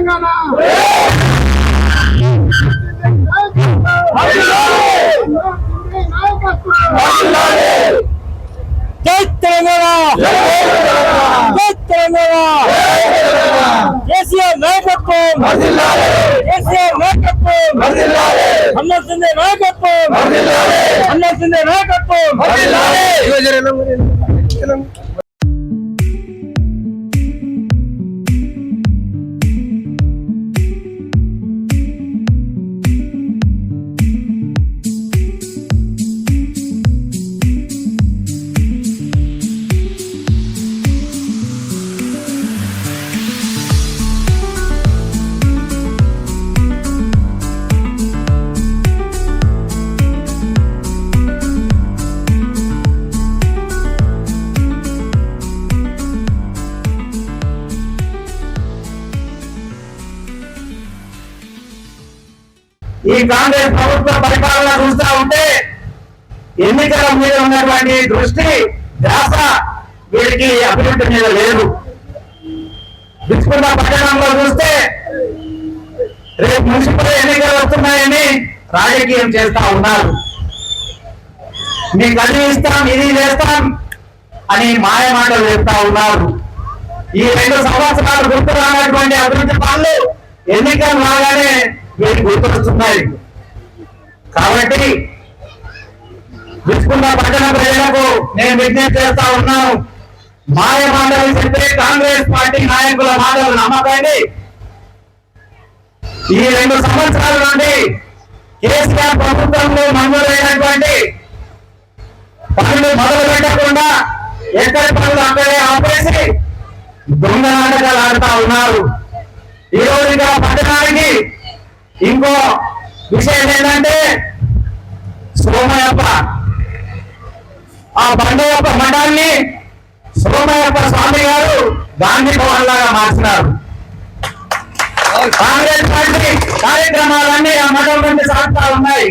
తెలంగాణ. జై తెలంగాణ. జై తెలంగాణ. కేసీఆర్ నాయకత్వం. కేసీఆర్ నాయకత్వం. అన్నసిందే నాయకత్వం. అన్నసిందే నాయకత్వం. ఈ కాంగ్రెస్ ప్రభుత్వ పరిపాలన చూస్తా ఉంటే ఎన్నికల మీద ఉన్నటువంటి దృష్టి ధ్యాస వీరికి అభివృద్ధి మీద లేదు. విచ్చుకున్న పట్టణంలో చూస్తే రేపు మున్సిపల్ ఎన్నికలు వస్తున్నాయని రాజకీయం చేస్తా ఉన్నారు. మీకు అది ఇస్తాం ఇది చేస్తాం అని మాయ మాటలు చెప్తా ఉన్నారు. ఈ రెండు సంవత్సరాలు గుర్తు రానటువంటి అభివృద్ధి పనులు ఎన్నికలు రాగానే వీరికి గుర్తొస్తున్నాయి కాబట్టి విసుకున్న పట్టణ ప్రజలకు నేను విజ్ఞప్తి చేస్తా ఉన్నాను. మాయ మాటలు చెప్పే కాంగ్రెస్ పార్టీ నాయకుల మాటలు నమ్మకండి. ఈ రెండు సంవత్సరాల నుండి కేసీఆర్ ప్రభుత్వంలో మంజూరైనటువంటి పనులు మొదలు పెట్టకుండా ఎక్కడి పనులు అక్కడే ఆపేసి దొంగ నాటకాలు ఆడుతా ఉన్నారు. ఈ రోజు పట్టణానికి ఇంకో విషయం ఏంటంటే సోమయప్ప ఆ బండయప్ప మఠాన్ని సోమయప్ప స్వామి గారు గాంధీ భవన్ లాగా మార్చినారు. కాంగ్రెస్ పార్టీ కార్యక్రమాలన్నీ ఆ మఠం నుండి సాగుతా ఉన్నాయి.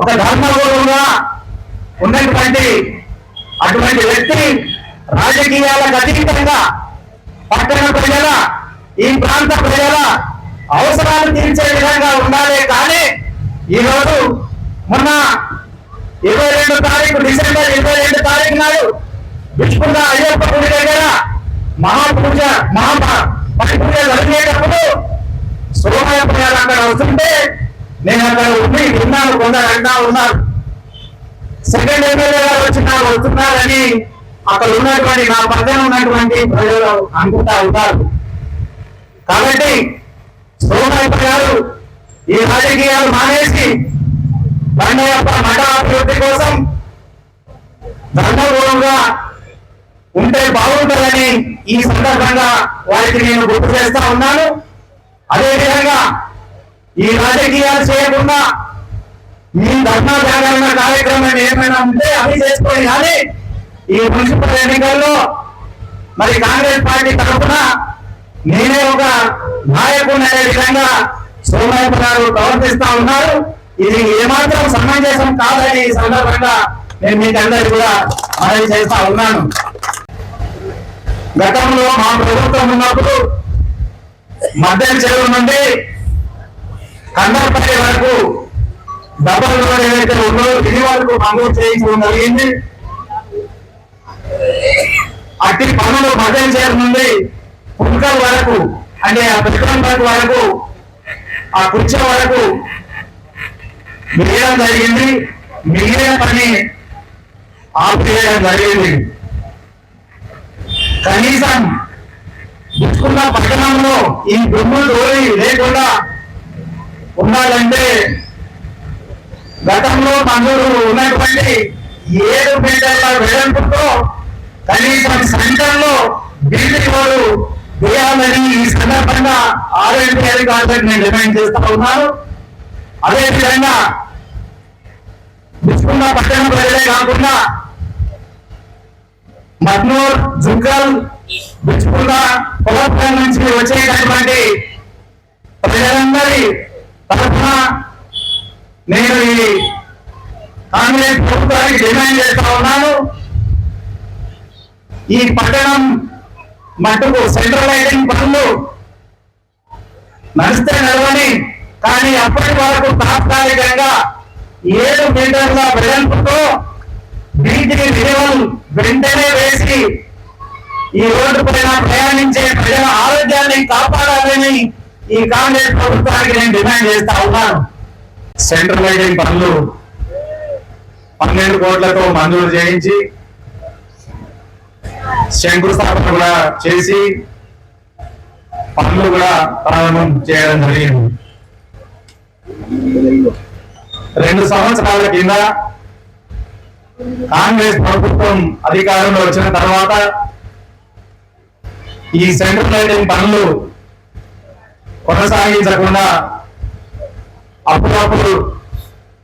ఒక ధర్మగురువుగా ఉన్నటువంటి అటువంటి వ్యక్తి రాజకీయాలకు అతీతంగా పట్టణ ప్రజల ఈ ప్రాంత ప్రజల అవసరాలు తీర్చే విధంగా ఉండాలి. కానీ ఈరోజు మొన్న ఇరవై రెండు తారీఖు డిసెంబర్ ఇరవై రెండు తారీఖు నాడు విష్ణుకుంద అయ్యప్ప గుడి దగ్గర మహాపూజ మహా పూజ జరిగేటప్పుడు సోమయ్యప్ప అక్కడ వస్తుంటే నేను అక్కడ ఉండి విన్నాను కొందరు అంటా ఉన్నారు. సెకండ్ ఎమ్మెల్యే గారు వచ్చి నాకు వస్తున్నారని అక్కడ ఉన్నటువంటి నా పక్కన ఉన్నటువంటి ప్రజలు అనుకుంటా ఉంటారు. కాబట్టి సోమయ్యప్ప గారు ఈ రాజకీయాలు మానేసి బండయ్యప్ప మఠ అభివృద్ధి కోసం ధర్మపూర్వంగా ఉంటే బాగుంటుందని ఈ సందర్భంగా వారికి నేను గుర్తు చేస్తా ఉన్నాను. అదేవిధంగా ఈ రాజకీయాలు చేయకుండా మీ ధర్మ జాగరణ కార్యక్రమం ఏమైనా ఉంటే అవి చేసుకొని కానీ ఈ మున్సిపల్ ఎన్నికల్లో మరి కాంగ్రెస్ పార్టీ తరఫున నేనే ఒక నాయకుడు అనే విధంగా సోమయ్య గారు ప్రవర్తిస్తా ఉన్నారు. ఇది ఏమాత్రం సమంజసం కాదని ఈ సందర్భంగా నేను మీకు అందరికి కూడా మనవి చేస్తా ఉన్నాను. గతంలో మా ప్రభుత్వం ఉన్నప్పుడు మద్యం చెరువు నుండి కందర్పల్లి వరకు డబల్ రోడ్ ఏదైతే ఉందో ఇది వరకు మంజూరు చేయించడం జరిగింది. అట్టి పనులు మద్యం చేరు నుండి పుంకల్ వరకు అంటే ఆ పుస్తకం వరకు వరకు ఆ కుర్చీ వరకు మిగడం జరిగింది. మిగిలిన పని ఆపివేయడం జరిగింది. కనీసం గుచ్చుకున్న పట్టణంలో ఈ దుమ్ము దోరి లేకుండా ఉండాలంటే గతంలో మందులు ఉన్నటువంటి ఏడు మీటర్ల వెడల్పుతో కనీసం సంఖ్యలో బిల్డింగ్ వాళ్ళు చేయాలని ఈ సందర్భంగా ఆర్ఎంపీ అధికారులకు నేను డిమాండ్ చేస్తా ఉన్నాను. అదేవిధంగా బిచ్చుకున్న పట్టణ ప్రజలే కాకుండా మద్నూర్ జుంకల్ బిచ్చుకున్న పొలపల్లి నుంచి వచ్చేటటువంటి ప్రజలందరి తరఫున నేను ఈ కాంగ్రెస్ ప్రభుత్వానికి డిమాండ్ చేస్తా ఉన్నాను. ఈ పట్టణం మట్టుకు సెంట్రలైజింగ్ పనులు నడిస్తే నడవని కానీ అప్పటి వరకు తాత్కాలికంగా ఏడు మీటర్ల వెడల్పుతో వీటికి విలువలు వెంటనే వేసి ఈ రోడ్డు పైన ప్రయాణించే ప్రజల ఆరోగ్యాన్ని కాపాడాలని ఈ కాంగ్రెస్ ప్రభుత్వానికి నేను డిమాండ్ చేస్తా ఉన్నాను. సెంట్రలైజింగ్ పనులు పన్నెండు కోట్లతో మంజూరు చేయించి శంకుస్థాపన కూడా చేసి పనులు కూడా ప్రారంభం చేయడం జరిగింది. రెండు సంవత్సరాల కింద కాంగ్రెస్ ప్రభుత్వం అధికారంలో వచ్చిన తర్వాత ఈ సెంట్రల్ లైటింగ్ పనులు కొనసాగించకుండా అప్పుడప్పుడు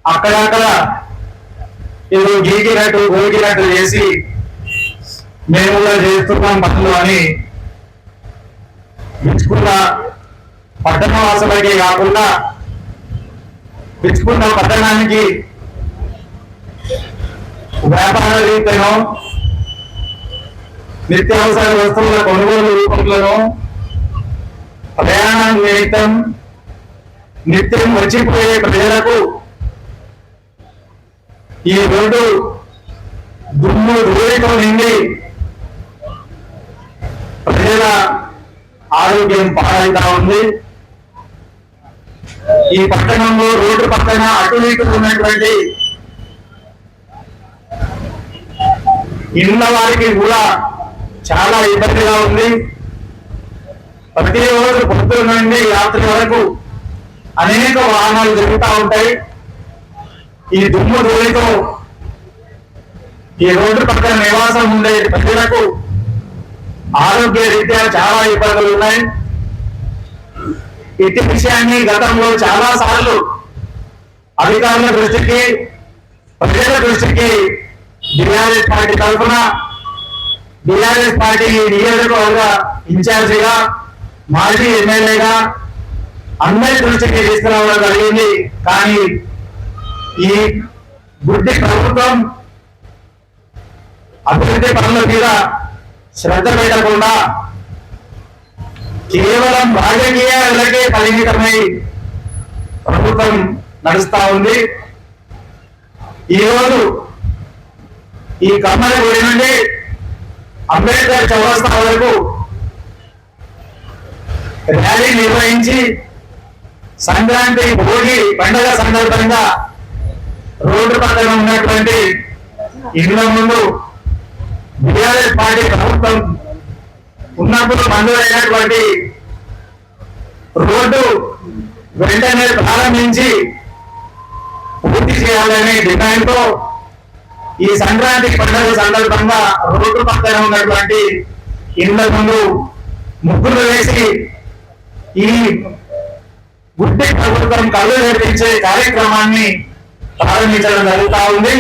అక్కడక్కడ ఇది గీకినట్టు గోకినట్టు చేసి మేము కూడా చేస్తున్నాం పనులు అని. పిచ్చుకున్న పట్టణవాసులకి కాకుండా మెచ్చుకున్న పట్టణానికి వ్యాపార రీతను నిత్యావసర వస్తువుల కొనుగోలు రూపంలోనూ ప్రయాణం నిమిత్తం నిత్యం వచ్చిపోయే ప్రజలకు ఈ రోడ్డు దుమ్ము ధూళితో నిండి ప్రజల ఆరోగ్యం పాడైతా ఉంది? ఈ పట్టణంలో రోడ్డు పక్కన అటు ఇటు ఉన్నటువంటి ఇళ్ళ వారికి కూడా చాలా ఇబ్బందిగా ఉంది. ప్రతి రోజు పొద్దు నుండి రాత్రి వరకు అనేక వాహనాలు జరుగుతూ ఉంటాయి. ఈ దుమ్ము ధూళితో ఈ రోడ్డు పక్కన నివాసం ఉండే ప్రజలకు ఆరోగ్య రీత్యా చాలా ఇబ్బందులు ఉన్నాయి. ఇటు విషయాన్ని గతంలో చాలా సార్లు అధికారుల దృష్టికి ప్రజల దృష్టికి బీఆర్ఎస్ పార్టీ తరఫున బీఆర్ఎస్ పార్టీ నియోజకవర్గ ఇన్ఛార్జిగా మాజీ ఎమ్మెల్యేగా అందరి దృష్టికి తీసుకురావడం జరిగింది. కానీ ఈ గుడ్డి ప్రభుత్వం అభివృద్ధి పనుల మీద శ్రద్ధ పెట్టకుండా కేవలం రాజకీయాలకే పరిమితమై ప్రభుత్వం నడుస్తా ఉంది. ఈరోజు ఈ కమ్మల గుడి నుండి అంబేద్కర్ చౌరస్తా వరకు ర్యాలీ నిర్వహించి సంక్రాంతి భోగి పండుగ సందర్భంగా రోడ్డు పక్కన ఉన్నటువంటి ఇళ్ళ ముందు బీఆర్ఎస్ పార్టీ ప్రభుత్వం ఉన్నప్పుడు మంజూరైనటువంటి రోడ్డు వెంటనే ప్రారంభించి పూర్తి చేయాలనే డిమాండ్తో ఈ సంక్రాంతి పండుగ సందర్భంగా రోడ్డు పక్కన ఉన్నటువంటి ఇళ్ళ ముందు ముగ్గులు వేసి ఈ గుడ్డి ప్రభుత్వం కళ్ళు నేర్పించే కార్యక్రమాన్ని ప్రారంభించడం జరుగుతూ ఉంది.